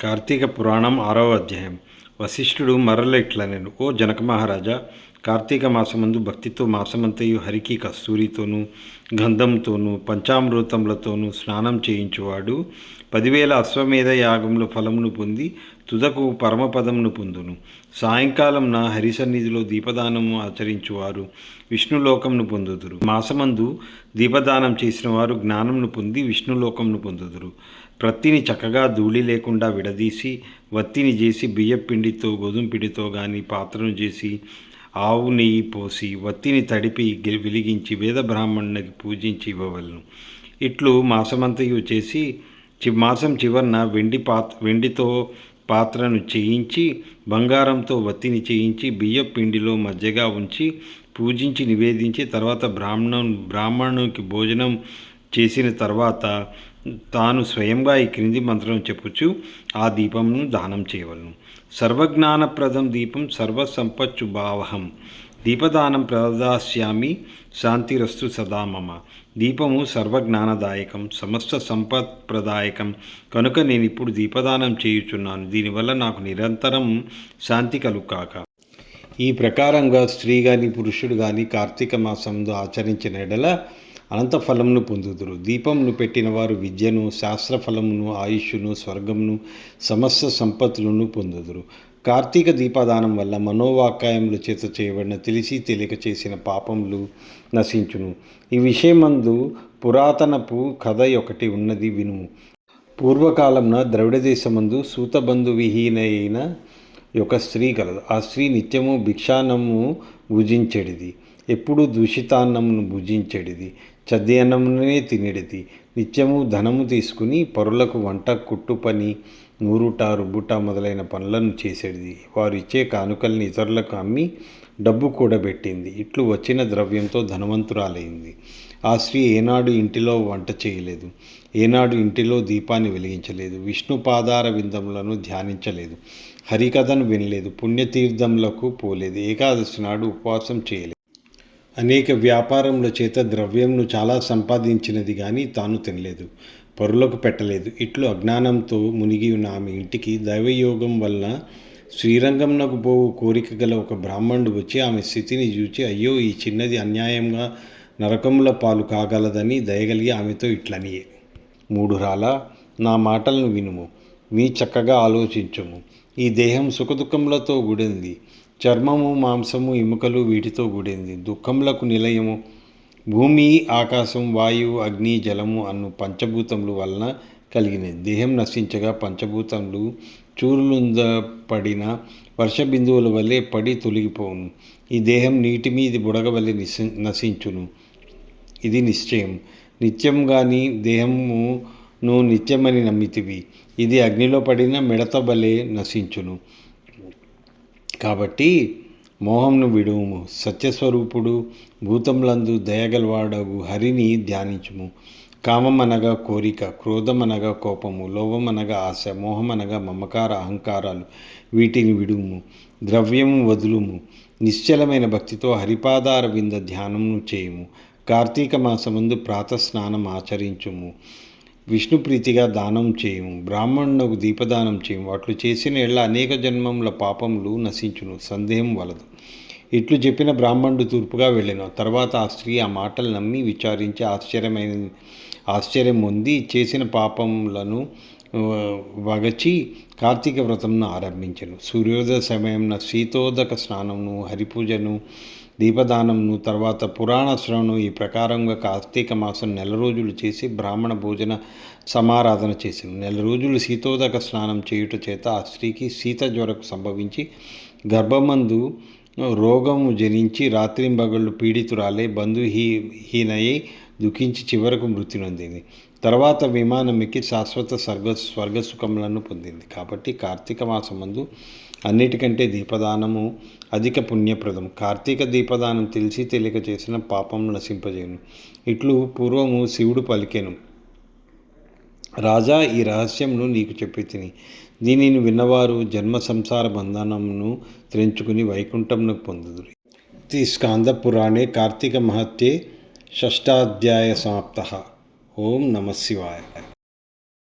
కార్తీక పురాణం ఆరవ అధ్యాయం వశిష్ఠుడు మరలెట్లనెను ఓ జనక మహారాజా కార్తీక మాసమందు భక్తితో మాసమంతయు హరికి కస్తూరితోనూ గంధంతోనూ పంచామృతములతోనూ స్నానం చేయించువాడు. పదివేల అశ్వమేధ యాగంలో ఫలమును పొంది తుదకు పరమపదమును పొందును. సాయంకాలంన హరిసన్నిధిలో దీపదానము ఆచరించువారు. విష్ణులోకమును పొందుదురు. మాసమందు దీపదానం చేసిన వారు జ్ఞానమును పొంది విష్ణులోకమును పొందుదురు. ప్రత్తిని చక్కగా ధూళి లేకుండా విడదీసి వత్తిని చేసి బియ్యపిండితో గోధుమ పిండితో కానీ పాత్రను చేసి ఆవు నెయ్యి పోసి వత్తిని తడిపి వెలిగించి వేద బ్రాహ్మణునికి పూజించి ఇవ్వవలను. ఇట్లు మాసమంతయు చేసి చి మాసం చివరన వెండి పాత్ వెండితో పాత్రను చేయించి బంగారంతో వత్తిని చేయించి బియ్య పిండిలో మజ్జగా ఉంచి పూజించి నివేదించి తర్వాత బ్రాహ్మణు బ్రాహ్మణునికి భోజనం చేసిన తర్వాత తాను స్వయంగా ఈ క్రింది మంత్రం చెప్పుచు ఆ దీపంను దానం చేయవలను. సర్వజ్ఞానప్రదం దీపం సర్వసంపచ్చు భావహం దీపదానం ప్రదాస్యామి శాంతిరస్తు సదా మమ. దీపము సర్వజ్ఞానదాయకం సమస్త సంపత్ప్రదాయకం. కనుక నేను ఇప్పుడు దీపదానం చేయుచున్నాను. దీనివల్ల నాకు నిరంతరం శాంతి కలుగాక ఈ ప్రకారంగా స్త్రీ కానీ పురుషుడు కానీ కార్తీక మాసంలో ఆచరించిన ఎడల అనంత ఫలమును పొందుదురు. దీపమును పెట్టిన వారు విద్యను శాస్త్రఫలమును ఆయుష్ను స్వర్గమును సమస్త సంపత్తులను పొందుదురు. కార్తీక దీపదానం వల్ల మనోవాకాయములు చేత చేయబడిన తెలిసి తెలియక చేసిన పాపములు నశించును. ఈ విషయమందు పురాతనపు కథ ఒకటి ఉన్నది వినుము. పూర్వకాలంన ద్రవిడ దేశమందు సూతబంధు విహీనైన ఒక స్త్రీ కలదు. ఆ స్త్రీ నిత్యము భిక్షానము భుజించెడిది. ఎప్పుడు దూషితాన్నమును భుజించెడిది. చద్ది అన్నమునే తినేడిది. నిత్యము ధనము తీసుకుని పరులకు వంట కుట్టు పని నూరుట రుబ్బుట మొదలైన పనులను చేసేది వారు ఇచ్చే కానుకల్ని ఇతరులకు అమ్మి డబ్బు కూడబెట్టింది. ఇట్లు వచ్చిన ద్రవ్యంతో ధనవంతురాలైంది. ఆ స్త్రీ ఏనాడు ఇంటిలో వంట చేయలేదు. ఏనాడు ఇంటిలో దీపాన్ని వెలిగించలేదు. విష్ణు పాదార విందములను ధ్యానించలేదు. హరికథను వినలేదు. పుణ్యతీర్థములకు పోలేదు. ఏకాదశి నాడు ఉపవాసం చేయలేదు అనేక వ్యాపారముల చేత ద్రవ్యంను చాలా సంపాదించినది కానీ తాను తినలేదు పరులకు పెట్టలేదు. ఇట్లు అజ్ఞానంతో మునిగి ఉన్న ఆమె ఇంటికి దైవయోగం వలన శ్రీరంగంనకు పోవు కోరిక గల ఒక బ్రాహ్మణుడు వచ్చి ఆమె స్థితిని చూచి అయ్యో ఈ చిన్నది అన్యాయంగా నరకముల పాలు కాగలదని దయగలిగి ఆమెతో ఇట్లనియే. మూడు రాల నా మాటలను వినుము మీ చక్కగా ఆలోచించము. ఈ దేహం సుఖదుఖములతో కూడింది. చర్మము మాంసము ఎముకలు వీటితో కూడింది. దుఃఖములకు నిలయము భూమి ఆకాశం వాయువు అగ్ని జలము అను పంచభూతములు వలన కలిగినది. దేహం నశించగా పంచభూతములు చూరులుంద పడిన వర్ష బిందువుల వల్లే పడి తొలగిపోవును. ఈ దేహం నీటి మీది బుడగ వల్లే నశించును. ఇది నిశ్చయం. నిత్యం కానీ దేహమును నిత్యమని నమ్మితివి. ఇది అగ్నిలో పడిన మిడత బలే నశించును. కాబట్టి మోహంను విడువుము. సత్యస్వరూపుడు భూతములందు దయగలవాడగు హరిని ధ్యానించుము. కామం అనగా కోరిక క్రోధం అనగా కోపము లోభమనగా ఆశ మోహం అనగా మమకార అహంకారాలు వీటిని విడుము ద్రవ్యము వదులుము. నిశ్చలమైన భక్తితో హరిపాదార వింద ధ్యానమును చేయుము. కార్తీక మాసమందు ప్రాతస్నానం ఆచరించుము. విష్ణుప్రీతిగా దానం చేయము బ్రాహ్మణునకు దీపదానం చేయము. అట్లు చేసిన ఎళ్ళ అనేక జన్మముల పాపములు నశించును సందేహం వలదు. ఇట్లు చెప్పిన బ్రాహ్మణుడు తూర్పుగా వెళ్ళాను. తర్వాత ఆ స్త్రీ ఆ మాటలు నమ్మి విచారించి ఆశ్చర్యమైన ఆశ్చర్యం పొంది చేసిన పాపములను వగచి కార్తీక వ్రతంను ఆరంభించను. సూర్యోదయ సమయంన శీతోదక స్నానమును హరిపూజను దీపదానంను తర్వాత పురాణ శ్రవణం ఈ ప్రకారంగా కార్తీక మాసం నెల రోజులు చేసి బ్రాహ్మణ భోజన సమారాధన చేసిన. నెల రోజులు శీతోదక స్నానం చేయుట చేత ఆ స్త్రీకి శీత జ్వరకు సంభవించి గర్భమందు రోగము జనించి రాత్రింబగళ్ళు పీడితురాలే బంధుహీ హీనయ్యి దుఃఖించి చివరకు మృతి నొందింది. తర్వాత విమానం ఎక్కి శాశ్వత స్వర్గ స్వర్గసుఖములను పొందింది. కాబట్టి కార్తీక మాసమందు అన్నిటికంటే దీపదానము అధిక పుణ్యప్రదం కార్తీక దీపదానం తెలిసి తెలియక చేసిన పాపం నశింపజేయను. ఇట్లు పూర్వము శివుడు పలికెను. రాజా ఈ రహస్యమును నీకు చెప్పి తిని. దీనిని విన్నవారు జన్మ సంసార బంధనమును త్రెంచుకుని వైకుంఠంను పొందుదురు. ఇది స్కాంద పురాణే కార్తీక మహత్యే షష్టాధ్యాయ సమాప్త. ओम नमः शिवाय।